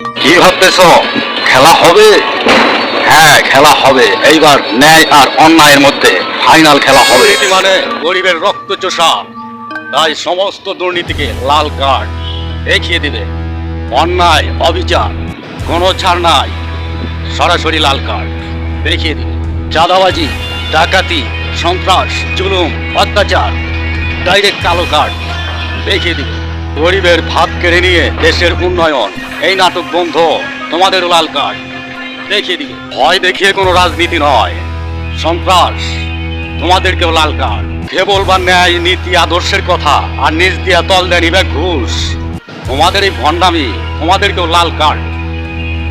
কি ভাবতেছ? খেলা হবে? হ্যাঁ খেলা হবে। এইবার ন্যায় আর অন্যায়ের মধ্যে ফাইনাল খেলা হবে। মানে গরিবের রক্ত চোষা তাই সমস্ত দুর্নীতিকে লাল কার্ড দেখিয়ে দিবে। অন্যায়, অবিচার, কোনো ছাড় নাই। সরাসরি লাল কার্ড দেখিয়ে দিবে। চাঁদাবাজি, ডাকাতি, সন্ত্রাস, জুলুম, অত্যাচার, ডাইরেক্ট কালো কার্ড দেখিয়ে দিবে। গরিবের ভাত কেড়ে নিয়ে দেশের উন্নয়ন। এই নাটক বন্ধ, তোমাদেরও লাল কার্ড। দেখিয়ে দিবে ভয় দেখিয়ে কোনো রাজনীতি নয়। সন্ত্রাস, তোমাদেরকেও লাল কার্ড। কেবল বা ন্যায়, নীতি, আদর্শের কথা, আর নিজ দিয়া তল দেয় নিবে ঘুষ। তোমাদের এই ভণ্ডামি, তোমাদেরকেও লাল কার্ড।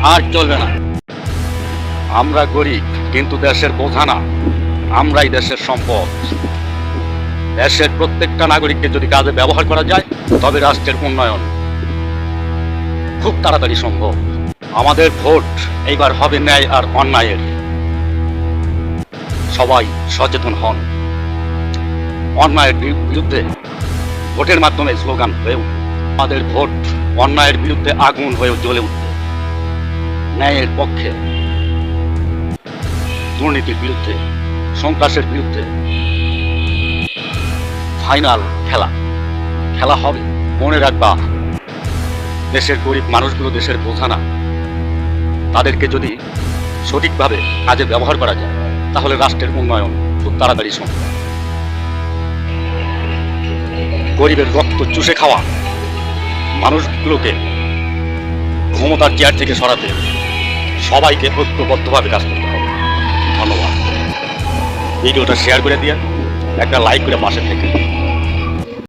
আর চলবে না। আমরা গরিব, কিন্তু দেশের বোঝা না। আমরাই দেশের সম্পদ। দেশের প্রত্যেকটা নাগরিককে যদি কাজে ব্যবহার করা যায়, তবে রাষ্ট্রের উন্নয়ন খুব তাড়াতাড়ি সম্ভব। আমাদের ভোট এইবার হবে ন্যায় আর অন্যায়ের। সবাই সচেতন হন। অন্যায়ের বিরুদ্ধে ভোটের মাধ্যমে স্লোগান হয়ে উঠবে। আমাদের ভোট অন্যায়ের বিরুদ্ধে আগুন হয়ে জ্বলে উঠবে। ন্যায়ের পক্ষে দুর্নীতির বিরুদ্ধে, সন্ত্রাসের বিরুদ্ধে ফাইনাল খেলা। খেলা হবে, মনে রাখবা, দেশের গরিব মানুষগুলো দেশের বোঝা না। তাদেরকে যদি সঠিকভাবে কাজে ব্যবহার করা যায়, তাহলে রাষ্ট্রের উন্নয়ন খুব তাড়াতাড়ি সম্ভব। গরিবের রক্ত চুষে খাওয়া মানুষগুলোকে ক্ষমতার চেয়ার থেকে সরাতে সবাইকে ঐক্যবদ্ধভাবে কাজ করতে হবে। ধন্যবাদ। ভিডিওটা শেয়ার করে দিয়ে একটা লাইক করে পাশে থেকে